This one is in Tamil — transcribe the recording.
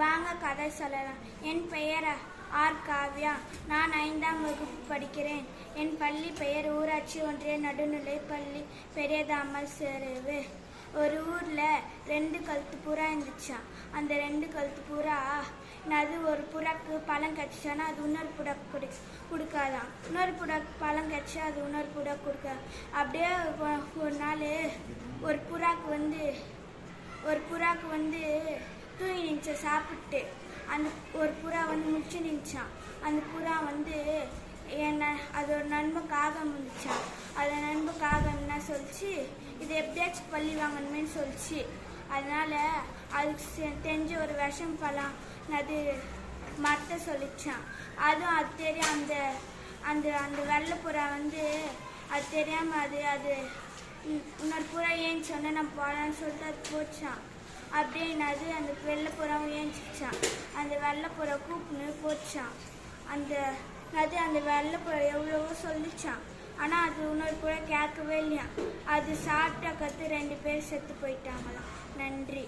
வாங்க கதை சொல்லலாம். என் பெயர் ஆர் காவ்யா நான் ஐந்தாம் வகுப்பு படிக்கிறேன். என் பள்ளி பெயர் ஊராட்சி ஒன்றிய நடுநிலை பள்ளி பெரியதாமல் சேருவு. ஒரு ஊரில் ரெண்டு கழுத்து புறா இருந்துச்சான் அந்த ரெண்டு கழுத்து புறா அது ஒரு புறாக்கு பழம் கிடச்சானா அது இன்னொரு புறா கொடு கொடுக்காதான் இன்னொரு புறாக்கு பழம் கிடச்சா அது இன்னொரு புட கொடுக்க. அப்படியே ஒரு நாள் ஒரு புறாக்கு வந்து ஒரு புறாக்கு வந்து தூங்கி நின்ச்ச சாப்பிட்டு. அந்த ஒரு புறா வந்து முடிச்சு நின்றுச்சான் அந்த புறா வந்து என்ன அதோட நண்பன் காகம் இருந்துச்சான் அது நண்பன் காகம்னா சொல்லிச்சு? இது எப்படியாச்சும் பள்ளி வாங்கணுமே சொல்லிச்சு. அதனால அதுக்கு செ- தெரிஞ்ச ஒரு விஷம் பழம் அது மரத்தை சொல்லிச்சான் அதுவும் அது தெரியும் அந்த அந்த அந்த வெள்ளைப்புறா வந்து அது தெரியாமல் அது அது இன்னொரு புறா ஏன்னு சொன்னால் நான் போகலான்னு சொல்லிட்டு அது போச்சான் அப்படியே அந்த வெள்ளைப்புறம் ஏஞ்சிச்சான் அந்த வெள்ளைப்புற கூப்பிட்டு போச்சான் அந்த அது அந்த வெள்ளைப்புறா எவ்வளவோ சொல்லிச்சான் ஆனால் அது இன்னொரு கூட கேட்கவே இல்லையா அது சாப்பிட்டா கற்று ரெண்டு பேர் செத்து போயிட்டாங்களாம். நன்றி.